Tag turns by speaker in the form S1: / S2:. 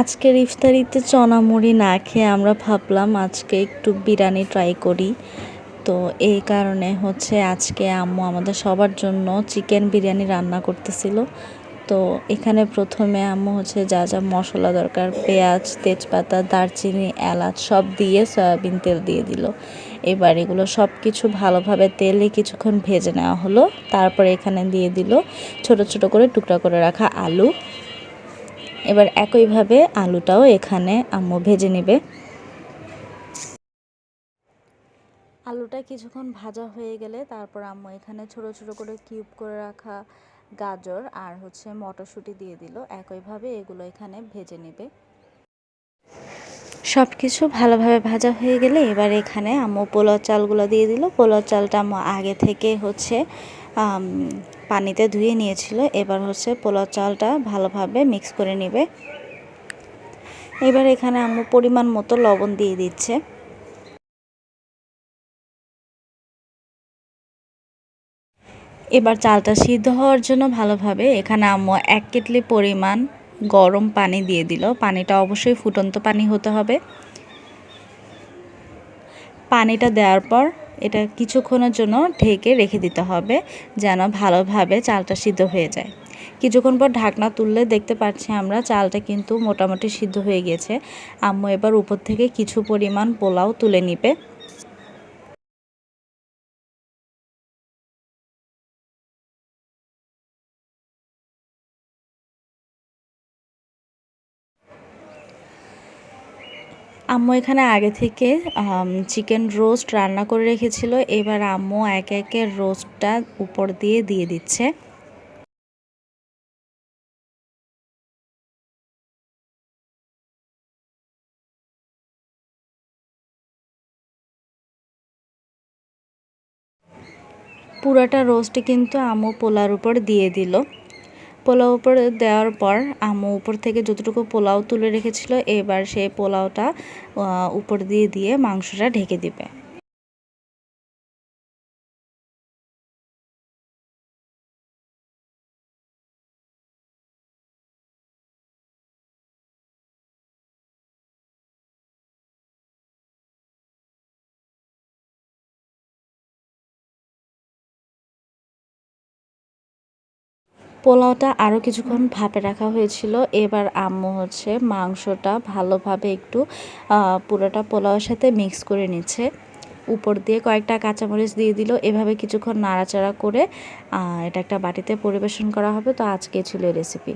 S1: আজকের ইফতারিতে চনা মুড়ি না খেয়ে আমরা ভাবলাম আজকে একটু বিরিয়ানি ট্রাই করি। তো এই কারণে হচ্ছে আজকে আম্মু আমাদের সবার জন্য চিকেন বিরিয়ানি রান্না করতেছিল। তো এখানে প্রথমে আম্মু হচ্ছে যা যা মশলা দরকার, পেঁয়াজ, তেজপাতা, দারচিনি, এলাচ সব দিয়ে সয়াবিন তেল দিয়ে দিল। এবার এগুলো সব কিছু ভালোভাবে তেলে কিছুক্ষণ ভেজে নেওয়া হলো। তারপরে এখানে দিয়ে দিল ছোট ছোট করে টুকরা করে রাখা আলু। এবার একইভাবে আলুটাও এখানে আম্মু ভেজে নেবে। আলুটা কিছুক্ষণ ভাজা হয়ে গেলে তারপর আম্মু এখানে ছোট ছোট করে কিউব করে রাখা গাজর আর হচ্ছে মটরশুঁটি দিয়ে দিল। একইভাবে এগুলো এখানে ভেজে নেবে। সব কিছু ভালোভাবে ভাজা হয়ে গেলে এবার এখানে আম্মু পোলাও চালগুলো দিয়ে দিল। পোলাও চালটা আম্মু আগে থেকে হচ্ছে পানিতে ধুয়ে নিয়েছিল। এবার হচ্ছে পোলাও চালটা ভালোভাবে মিক্স করে নেবে। এবার এখানে আম্মু পরিমাণ মতো লবণ দিয়ে দিচ্ছে। এবার চালটা সিদ্ধ হওয়ার জন্য ভালোভাবে এখানে আম্মু এক কেটলি পরিমাণ গরম পানি দিয়ে দিল। পানিটা অবশ্যই ফুটন্ত পানি হতে হবে। পানিটা দেওয়ার পর এটা কিছুক্ষণের জন্য ঢেকে রেখে দিতে হবে যেন ভালোভাবে চালটা সিদ্ধ হয়ে যায়। কিছুক্ষণ পর ঢাকনা তুললে দেখতে পাচ্ছি আমরা চালটা কিন্তু মোটামুটি সিদ্ধ হয়ে গেছে। আম্মু এবার উপর থেকে কিছু পরিমাণ পোলাও তুলে নিবে। আম্মু এখানে আগে থেকে চিকেন রোস্ট রান্না করে রেখেছিল। এবার আম্মু একে একে রোস্টটা উপর দিয়ে দিয়ে দিচ্ছে। পুরাটা রোস্ট কিন্তু আম্মু পোলার উপর দিয়ে দিল। পোলাও উপরে দেওয়ার পর আম্মু উপর থেকে যতটুকু পোলাও তুলে রেখেছিল, এবার সে পোলাওটা উপর দিয়ে দিয়ে মাংসটা ঢেকে দিবে। পোলাওটা আরও কিছুক্ষণ ভাপে রাখা হয়েছিল। এবার আম্মু হচ্ছে মাংসটা ভালোভাবে একটু পুরোটা পোলাওয়ের সাথে মিক্স করে নিচ্ছে। উপর দিয়ে কয়েকটা কাঁচামরিচ দিয়ে দিল। এভাবে কিছুক্ষণ নাড়াচাড়া করে এটা একটা বাটিতে পরিবেশন করা হবে। তো আজকে ছিল রেসিপি